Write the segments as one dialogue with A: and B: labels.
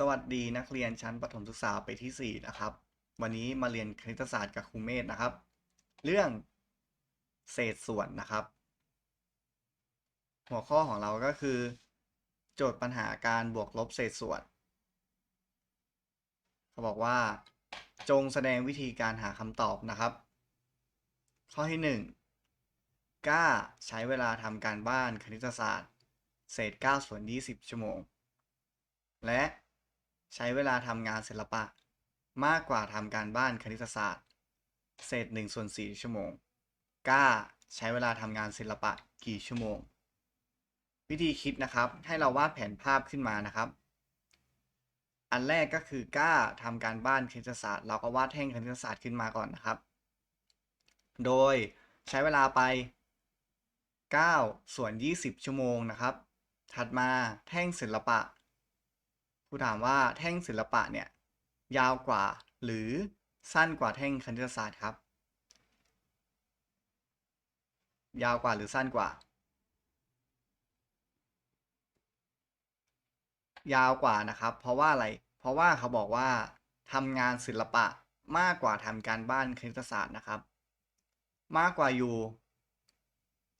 A: สวัสดีนักเรียนชั้นประถมศึกษาปีที่ 4 นะครับ วันนี้มาเรียนคณิตศาสตร์กับครูเมธนะครับ เรื่องเศษส่วนนะครับ หัวข้อของเราก็คือ โจทย์ปัญหาการบวกลบเศษส่วน เขาบอกว่า จงแสดงวิธีการหาคำตอบนะครับ ข้อที่ 1 ก้าใช้เวลาทำการบ้านคณิตศาสตร์ เศษ9ส่วน20 ชั่วโมง และ ใช้เวลาทำงานศิลปะ มากกว่าทำการบ้านคณิตศาสตร์ เศษ1ส่วน4ชั่วโมง ก้า ใช้เวลาทำงานศิลปะกี่ชั่วโมง วิธีคิดนะครับ ให้เราวาดแผนภาพขึ้นมานะครับ อันแรกก็คือก้าทำการบ้านคณิตศาสตร์ เราก็วาดแท่งคณิตศาสตร์ขึ้นมาก่อนนะครับ โดยใช้เวลาไป 9 ส่วน 20 ชั่วโมงนะครับ ถัดมาแท่งศิลปะูถามว่าแท่งศิลปะเนี่ย ยาวกว่าหรือสั้นกว่าแท่งคณิตศาสตร์ครับ ยาวกว่าหรือสั้นกว่า ยาวกว่านะครับ เพราะว่าอะไร เพราะว่าเขาบอกว่าทำงานศิลปะมากกว่าทำการบ้านคณิตศาสตร์นะครับ มากกว่าอยู่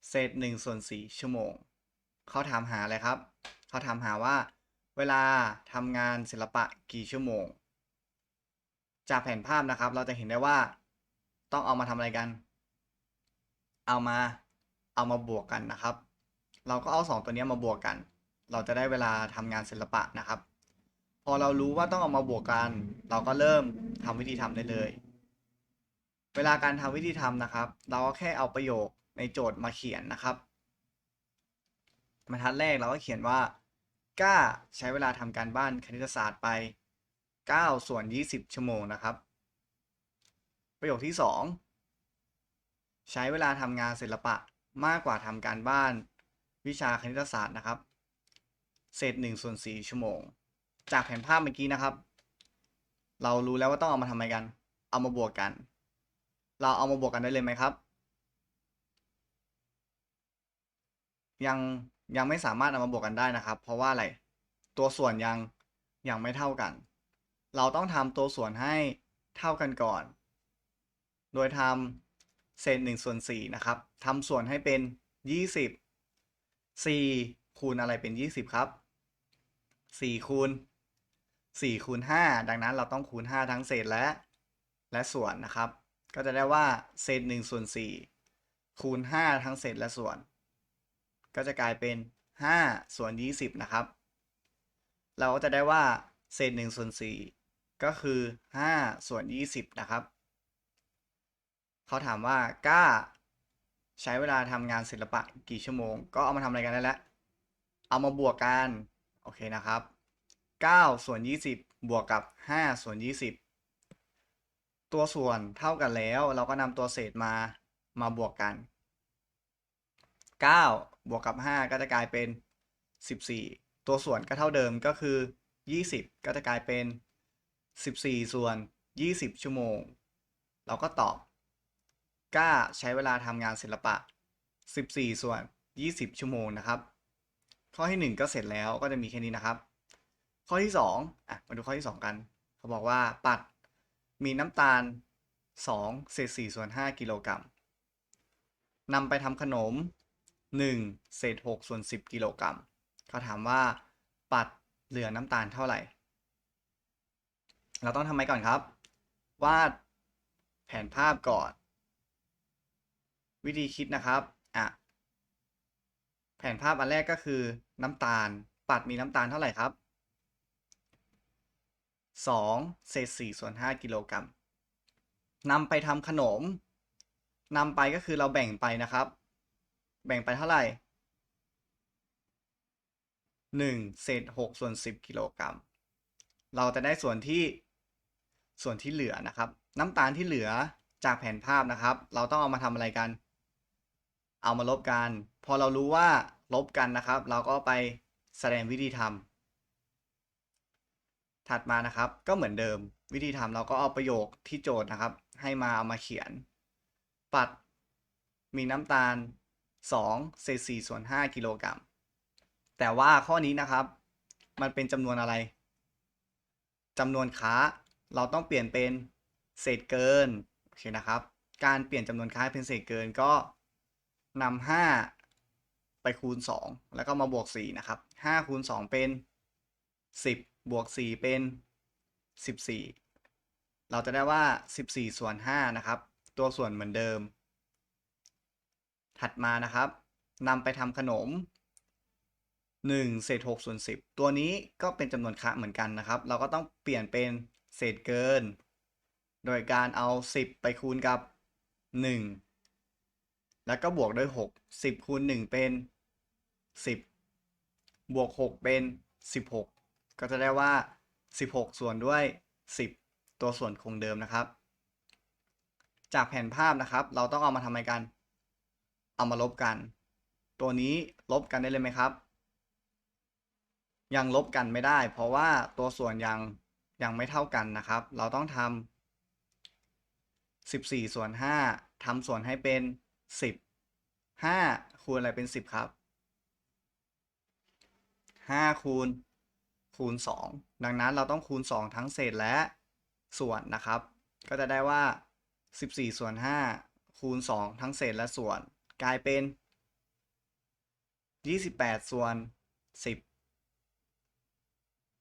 A: เศษหนึ่งส่วนสี่ชั่วโมง เขาถามหาอะไรครับ เขาถามหาว่า เวลาทำงานศิลปะกี่ชั่วโมง จากแผนภาพนะครับ เราจะเห็นได้ว่าต้องเอามาทำอะไรกัน เอามาเอามาบวกกันนะครับ เราก็เอาสองตัวนี้มาบวกกัน เราจะได้เวลาทำงานศิลปะนะครับ พอเรารู้ว่าต้องเอามาบวกกัน เราก็เริ่มทำวิธีทำได้เลย เวลาการทำวิธีทำนะครับ เราก็แค่เอาประโยคในโจทย์มาเขียนนะครับบรรทัดแรกเราก็เขียนว่า ก้าใช้เวลาทำการบ้านคณิตศาสตร์ไป 9 ส่วน 20 ชั่วโมงนะครับ ประโยคที่ 2 ใช้เวลาทำงานศิลปะมากกว่าทำการบ้านวิชาคณิตศาสตร์นะครับ เศษ1ส่วน4ชั่วโมง จากแผนภาพเมื่อกี้นะครับ เรารู้แล้วว่าต้องเอามาทำอะไรกัน เอามาบวกกัน เราเอามาบวกกันได้เลยไหมครับ ยัง ยังไม่สามารถเอามาบวกกันได้นะครับ เพราะว่าอะไรตัวส่วนยังยังไม่เท่ากัน เราต้องทำตัวส่วนให้เท่ากันก่อน โดยทำเศษ1ส่วน4นะครับทำส่วนให้เป็น 20 4 คูณอะไรเป็น 20 ครับ 4 คูณ 4 คูณ 5 ดังนั้นเราต้องคูณ 5 ทั้งเศษและ และส่วนนะครับ ก็จะได้ว่าเศษ1ส่วน4คูณ 5 ทั้งเศษและส่วน ก็จะกลายเป็น 5 ส่วน 20 นะครับ เราก็จะได้ว่าเศษ1ส่วน4ก็คือ 5 ส่วน 20 นะครับ เขาถามว่าก้า ใช้เวลาทำงานศิลปะกี่ชั่วโมง ก็เอามาทำอะไรกันได้แล้ว เอามาบวกกัน โอเคนะครับ 9 ส่วน 20 บวกกับ 5 ส่วน 20 ตัวส่วนเท่ากันแล้ว เราก็นำตัวเศษมามาบวกกัน 9 บวกกับ 5 ก็จะกลายเป็น 14 ตัวส่วนก็เท่าเดิมก็คือ 20 ก็จะกลายเป็น 14 ส่วน 20 ชั่วโมง เราก็ตอบก้าใช้เวลาทำงานศิลปะ 14 ส่วน 20 ชั่วโมงนะครับ ข้อที่ 1 ก็เสร็จแล้วก็จะมีแค่นี้นะครับ ข้อที่ 2อะมาดูข้อที่ 2 กัน เขาบอกว่าปัดมีน้ำตาล2เศษ4ส่วน 5 กิโลกรัมนำไปทำขนม 1 เศษ6ส่วน 10 กิโลกรัมเขาถามว่าปัดเหลือน้ำตาลเท่าไหร่ เราต้องทำไมก่อนครับ วาดแผนภาพก่อน วิธีคิดนะครับอะแผนภาพอันแรกก็คือน้ำตาล ปัดมีน้ำตาลเท่าไหร่ครับ 2 เศษ4ส่วน 5 กิโลกรัมนำไปทำขนมนำไปก็คือเราแบ่งไปนะครับ แบ่งไปเท่าไหร่1เศษ6ส่วน10กิโลกรัม เราจะได้ส่วนที่ส่วนที่เหลือนะครับ น้ำตาลที่เหลือจากแผนภาพนะครับ เราต้องเอามาทำอะไรกัน เอามาลบกัน พอเรารู้ว่าลบกันนะครับ เราก็ไปแสดงวิธีทำถัดมานะครับ ก็เหมือนเดิม วิธีทำเราก็เอาประโยคที่โจทย์นะครับ ให้มาเอามาเขียน ปัดมีน้ำตาล 2เศษ4ส่วน5กิโลกรัม แต่ว่าข้อนี้นะครับ มันเป็นจำนวนอะไรจำนวนค้าเราต้องเปลี่ยนเป็นเศษเกินโอเคนะครับ การเปลี่ยนจำนวนค้าเป็นเศษเกินก็นำห้าไปคูณ 2 แล้วก็มาบวก 4 นะครับ5คูณ 2 เป็น 10 บวก 4 เป็น 14 เราจะได้ว่า 14 ส่วน 5 นะครับ ตัวส่วนเหมือนเดิม ถัดมานะครับนำไปทำขนม1เศษ6ส่วน10 ตัวนี้ก็เป็นจำนวนคะเหมือนกันนะครับ เราก็ต้องเปลี่ยนเป็นเศษเกิน โดยการเอา 10 ไปคูณกับ 1 แล้วก็บวกด้วย 6 10คูณ1เป็น 10 บวก 6 เป็น 16 ก็จะได้ว่า 16 ส่วนด้วย 10 ตัวส่วนคงเดิมนะครับ จากแผนภาพนะครับ เราต้องเอามาทำอะไรกัน เอามาลบกัน ตัวนี้ลบกันได้เลยไหมครับ ยังลบกันไม่ได้ เพราะว่าตัวส่วนยังยังไม่เท่ากันนะครับ เราต้องทำ14 ส่วน 5ทำส่วนให้เป็น 10 5 คูณอะไรเป็น 10 ครับ5คูณคูณ 2 ดังนั้นเราต้องคูณ 2 ทั้งเศษและส่วนนะครับ ก็จะได้ว่า 14 ส่วน 5 คูณ 2 ทั้งเศษและส่วน กลายเป็น 28 ส่วน 10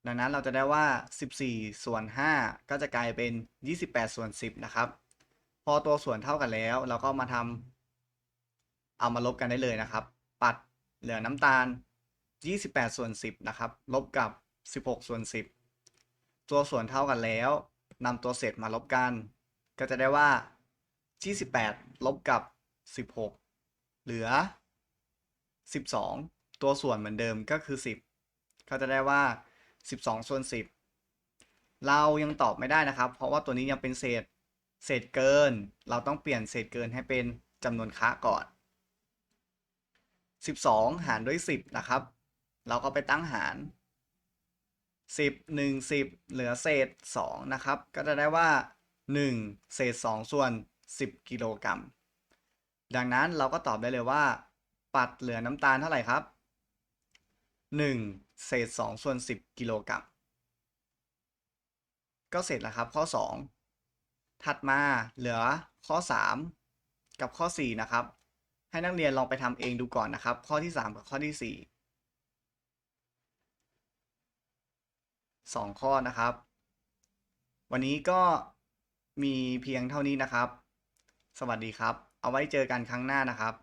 A: ดังนั้นเราจะได้ว่า 14 ส่วน 5 ก็จะกลายเป็น 28 ส่วน 10 นะครับ พอตัวส่วนเท่ากันแล้ว เราก็มาทำเอามาลบกันได้เลยนะครับ ปัดเหลือน้ำตาล 28 ส่วน 10 นะครับ ลบกับ 16 ส่วน 10 ตัวส่วนเท่ากันแล้วนำตัวเศษมาลบกัน ก็จะได้ว่า 28 ลบกับ 16 เหลือ 12 ตัวส่วนเหมือนเดิมก็คือ 10 ก็จะได้ว่า 12 ส่วน 10 เรายังตอบไม่ได้นะครับ เพราะว่าตัวนี้ยังเป็นเศษ เศษเกิน เราต้องเปลี่ยนเศษเกินให้เป็นจำนวนค้าก่อน 12 หารด้วย 10 นะครับ เราก็ไปตั้งหาร 10 1 10 เหลือเศษ 2 นะครับ ก็จะได้ว่า 1 เศษ 2 ส่วน 10 กิโลกรัม ดังนั้นเราก็ตอบได้เลยว่า ปัดเหลือน้ำตาลเท่าไหร่ครับ 1 เศษ2ส่วน 10 กิโลกรัม ก็เสร็จแล้วครับข้อ 2 ถัดมาเหลือข้อ 3 กับข้อ 4 นะครับ ให้นักเรียนลองไปทำเองดูก่อนนะครับ ข้อที่ 3 กับข้อที่ 4 2 ข้อนะครับ วันนี้ก็มีเพียงเท่านี้นะครับ สวัสดีครับ เอาไว้เจอกันครั้งหน้านะครับ